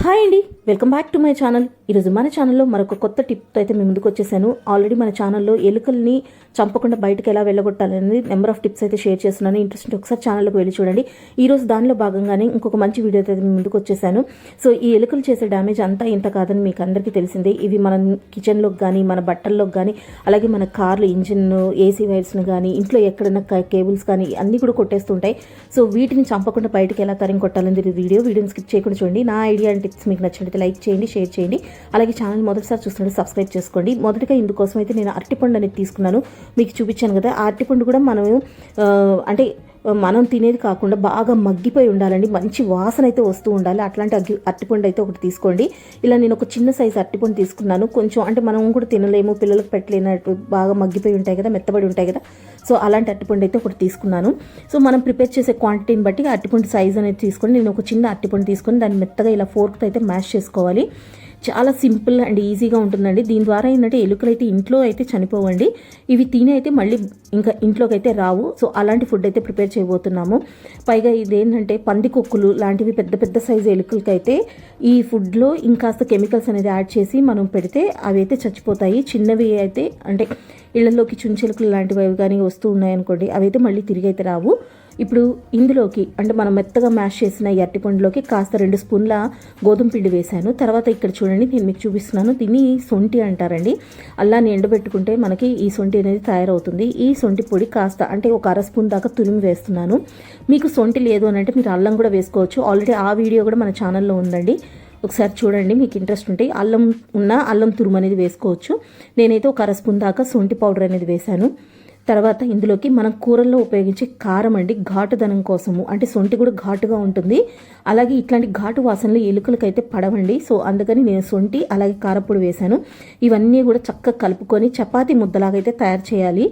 Hi అండి. Welcome back to my channel. ఈరోజు మన ఛానల్లో మరొక కొత్త టిప్తో అయితే మేము ముందుకు వచ్చేసాను. ఆల్రెడీ మన ఛానల్లో ఎలుకల్ని చంపకుండా బయటకు ఎలా వెళ్ళగొట్టాలనేది నెంబర్ ఆఫ్ టిప్స్ అయితే షేర్ చేస్తున్నాను. ఇంట్రెస్ట్ ఒకసారి ఛానల్లోకి వెళ్ళి చూడండి. ఈ రోజు దానిలో భాగంగానే ఇంకొక మంచి వీడియో అయితే మేము ముందుకు వచ్చేసాను. సో ఈ ఎలుకలు చేసే డ్యామేజ్ అంతా ఇంత కాదని మీకు అందరికీ తెలిసిందే. ఇవి మన కిచెన్లోకి కానీ మన బట్టల్లోకి కానీ అలాగే మన కార్లు ఇంజిన్ ఏసీ వైర్స్ను కానీ ఇంట్లో ఎక్కడైనా కేబుల్స్ కానీ అన్నీ కూడా కొట్టేస్తుంటాయి. సో వీటిని చంపకుండా బయటకు ఎలా తరిం కొట్టాలని వీడియో. వీడియోని స్కిప్ చేయకుండా చూడండి. నా ఐడియా అంటే టిప్స్ మీకు నచ్చినట్లయితే లైక్ చేయండి షేర్ చేయండి. అలాగే ఛానల్ మొదటిసారి చూస్తుంటే సబ్స్క్రైబ్ చేసుకోండి. మొదటిగా ఇందుకోసం అయితే నేను అరటిపండు అనేది తీసుకున్నాను. మీకు చూపించాను కదా ఆ అరటిపండు కూడా మనం అంటే మనం తినేది కాకుండా బాగా మగ్గిపోయి ఉండాలండి. మంచి వాసన అయితే వస్తూ ఉండాలి. అట్లాంటి అగ్గి అరటిపండు అయితే ఒకటి తీసుకోండి. ఇలా నేను ఒక చిన్న సైజు అరటిపండు తీసుకున్నాను. కొంచెం అంటే మనం కూడా తినలేము పిల్లలకు పెట్టలేనట్టు బాగా మగ్గిపోయి ఉంటాయి కదా మెత్తబడి ఉంటాయి కదా. సో అలాంటి అరటిపండు అయితే ఒకటి తీసుకున్నాను. సో మనం ప్రిపేర్ చేసే క్వాంటిటీని బట్టి అరటిపండు సైజ్ అనేది తీసుకొని నేను ఒక చిన్న అరటిపండు తీసుకొని దాన్ని మెత్తగా ఇలా ఫోర్క్తో అయితే మ్యాష్ చేసుకోవాలి. చాలా సింపుల్ అండ్ ఈజీగా ఉంటుందండి. దీని ద్వారా ఏంటంటే ఎలుకలు అయితే ఇంట్లో అయితే చనిపోవండి. ఇవి తిని అయితే మళ్ళీ ఇంకా ఇంట్లోకి అయితే రావు. సో అలాంటి ఫుడ్ అయితే ప్రిపేర్ చేయబోతున్నాము. పైగా ఇదేంటంటే పందికొక్కులు లాంటివి పెద్ద పెద్ద సైజు ఎలుకలకైతే ఈ ఫుడ్లో ఇంకాస్త కెమికల్స్ అనేది యాడ్ చేసి మనం పెడితే అవి అయితే చచ్చిపోతాయి. చిన్నవి అయితే అంటే ఇళ్ళలోకి చుంచెలుకలు లాంటివి అవి కానీ వస్తూ ఉన్నాయనుకోండి అవి అయితే మళ్ళీ తిరిగి అయితే రావు. ఇప్పుడు ఇందులోకి అంటే మనం మెత్తగా మ్యాష్ చేసిన ఈ అరటిపండులోకి కాస్త రెండు స్పూన్ల గోధుమ పిండి వేశాను. తర్వాత ఇక్కడ చూడండి నేను మీకు చూపిస్తున్నాను. దీన్ని సొంటి అంటారండి. అల్లాన్ని ఎండబెట్టుకుంటే మనకి ఈ సొంటి అనేది తయారవుతుంది. ఈ సొంటి పొడి కాస్త అంటే ఒక అర స్పూన్ దాకా తురిమి వేస్తున్నాను. మీకు సొంటి లేదు అని అంటే మీరు అల్లం కూడా వేసుకోవచ్చు. ఆల్రెడీ ఆ వీడియో కూడా మన ఛానల్లో ఉందండి. ఒకసారి చూడండి మీకు ఇంట్రెస్ట్ ఉంటే అల్లం ఉన్న అల్లం తురుము అనేది వేసుకోవచ్చు. నేనైతే ఒక అర స్పూన్ దాకా సొంటి పౌడర్ అనేది వేశాను. తర్వాత ఇందులోకి మనం కూరల్లో ఉపయోగించే కారం అండి ఘాటుదనం కోసము. అంటే సొంటి కూడా ఘాటుగా ఉంటుంది. అలాగే ఇట్లాంటి ఘాటు వాసనలు ఎలుకలకైతే పడవండి. సో అందుకని నేను సొంటి అలాగే కారపొడి వేశాను. ఇవన్నీ కూడా చక్కగా కలుపుకొని చపాతీ ముద్దలాగా అయితే తయారు చేయాలి.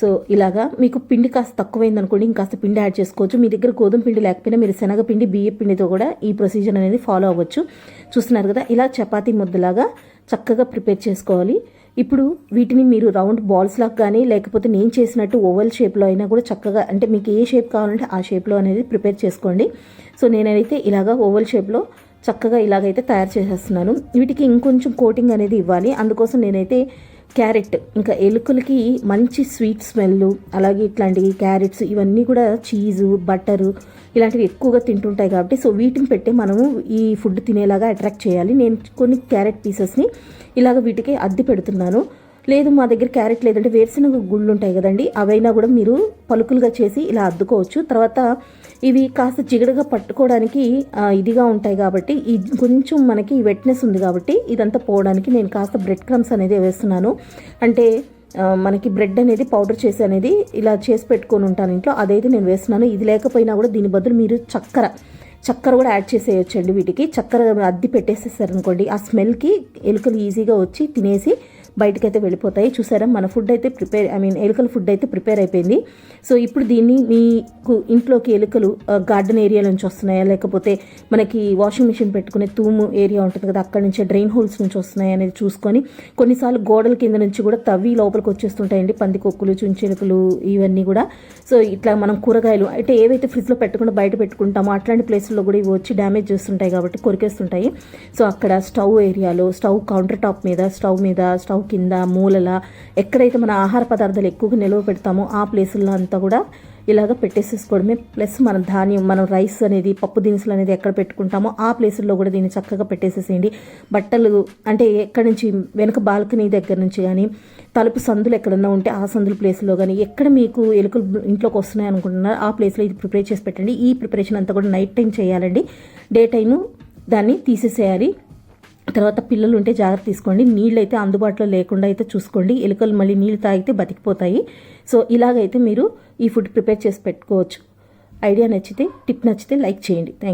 సో ఇలాగా మీకు పిండి కాస్త తక్కువైంది అనుకోండి ఇంకాస్త పిండి యాడ్ చేసుకోవచ్చు. మీ దగ్గర గోధుమ పిండి లేకపోయినా మీరు శనగపిండి బియ్య పిండితో కూడా ఈ ప్రొసీజర్ అనేది ఫాలో అవ్వచ్చు. చూస్తున్నారు కదా ఇలా చపాతీ ముద్దలాగా చక్కగా ప్రిపేర్ చేసుకోవాలి. ఇప్పుడు వీటిని మీరు రౌండ్ బాల్స్ లాగా కానీ లేకపోతే నేను చేసినట్టు ఓవల్ షేప్లో అయినా కూడా చక్కగా అంటే మీకు ఏ షేప్ కావాలంటే ఆ షేప్లో అనేది ప్రిపేర్ చేసుకోండి. సో నేనైతే ఇలాగా ఓవల్ షేప్లో చక్కగా ఇలాగైతే తయారు చేసేస్తున్నాను. వీటికి ఇంకొంచెం కోటింగ్ అనేది ఇవ్వాలి. అందుకోసం నేనైతే క్యారెట్ ఇంకా ఎలుకలకి మంచి స్వీట్ స్మెల్ అలాగే ఇట్లాంటివి క్యారెట్స్ ఇవన్నీ కూడా చీజు బట్టరు ఇలాంటివి ఎక్కువగా తింటుంటాయి కాబట్టి సో వీటిని పెట్టి మనము ఈ ఫుడ్ తినేలాగా అట్రాక్ట్ చేయాలి. నేను కొన్ని క్యారెట్ పీసెస్ని ఇలాగ వీటికి అద్దె పెడుతున్నాను. లేదు మా దగ్గర క్యారెట్ లేదంటే వేరుశనగ గుళ్ళు ఉంటాయి కదండి. అవైనా కూడా మీరు పలుకులుగా చేసి ఇలా అద్దుకోవచ్చు. తర్వాత ఇవి కాస్త జిగడగా పట్టుకోవడానికి ఇదిగా ఉంటాయి కాబట్టి ఈ కొంచెం మనకి వెట్నెస్ ఉంది కాబట్టి ఇదంతా పోవడానికి నేను కాస్త బ్రెడ్ క్రమ్స్ అనేది వేస్తున్నాను. అంటే మనకి బ్రెడ్ అనేది పౌడర్ చేసి అనేది ఇలా చేసి పెట్టుకొని ఉంటాను ఇంట్లో. అదైతే నేను వేస్తున్నాను. ఇది లేకపోయినా కూడా దీని బదులు మీరు చక్కెర చక్కెర కూడా యాడ్ చేసేయచ్చండి వీటికి. చక్కెర అద్ది పెట్టేసేసారు అనుకోండి ఆ స్మెల్కి ఎలుకలు ఈజీగా వచ్చి తినేసి బయటకైతే వెళ్ళిపోతాయి. చూసారా? మన ఫుడ్ అయితే ప్రిపేర్ ఐ మీన్ ఎలుకల ఫుడ్ అయితే ప్రిపేర్ అయిపోయింది. సో ఇప్పుడు దీన్ని మీకు ఇంట్లోకి ఎలుకలు గార్డెన్ ఏరియా నుంచి వస్తున్నాయా? లేకపోతే మనకి వాషింగ్ మిషన్ పెట్టుకునే తూము ఏరియా ఉంటుంది కదా అక్కడ నుంచి డ్రైన్ హోల్స్ నుంచి వస్తున్నాయి అనేది చూసుకొని కొన్నిసార్లు గోడల కింద నుంచి కూడా తవ్వి లోపలికి వచ్చేస్తుంటాయండి. పందికొక్కులు చుంచెలుకలు ఇవన్నీ కూడా. సో ఇట్లా మనం కూరగాయలు అంటే ఏవైతే ఫ్రిడ్జ్లో పెట్టకుండా బయట పెట్టుకుంటామో అట్లాంటి ప్లేసుల్లో కూడా ఇవి వచ్చి డ్యామేజ్ చేస్తుంటాయి కాబట్టి కొరికేస్తుంటాయి. సో అక్కడ స్టవ్ ఏరియాలో స్టవ్ కౌంటర్ టాప్ మీద స్టవ్ మీద స్టవ్ స్టవ్ కింద మూలల ఎక్కడైతే మన ఆహార పదార్థాలు ఎక్కువగా నిల్వ పెడతామో ఆ ప్లేసుల్లో అంతా కూడా ఇలాగ పెట్టేసేసుకోవడమే. ప్లస్ మన ధాన్యం మనం రైస్ అనేది పప్పు దినుసులు అనేది ఎక్కడ పెట్టుకుంటామో ఆ ప్లేసుల్లో కూడా దీన్ని చక్కగా పెట్టేసేసేయండి. బట్టలు అంటే ఎక్కడి నుంచి వెనుక బాల్కనీ దగ్గర నుంచి కానీ తలుపు సందులు ఎక్కడన్నా ఉంటే ఆ సందుల ప్లేస్లో కానీ ఎక్కడ మీకు ఎలుకలు ఇంట్లోకి వస్తున్నాయి అనుకుంటున్నారు ఆ ప్లేస్లో ఇది ప్రిపేర్ చేసి పెట్టండి. ఈ ప్రిపరేషన్ అంతా కూడా నైట్ టైం చేయాలండి. డే టైము దాన్ని తీసేసేయాలి. తర్వాత పిల్లలు ఉంటే జాగ్రత్త తీసుకోండి. నీళ్ళు అయితే అందుబాటులో లేకుండా అయితే చూసుకోండి. ఎలుకలు మళ్ళీ నీళ్ళు తాగితే బతికిపోతాయి. సో ఇలాగైతే మీరు ఈ ఫుడ్ ప్రిపేర్ చేసి పెట్టుకోవచ్చు. ఐడియా నచ్చితే టిప్ నచ్చితే లైక్ చేయండి. థ్యాంక్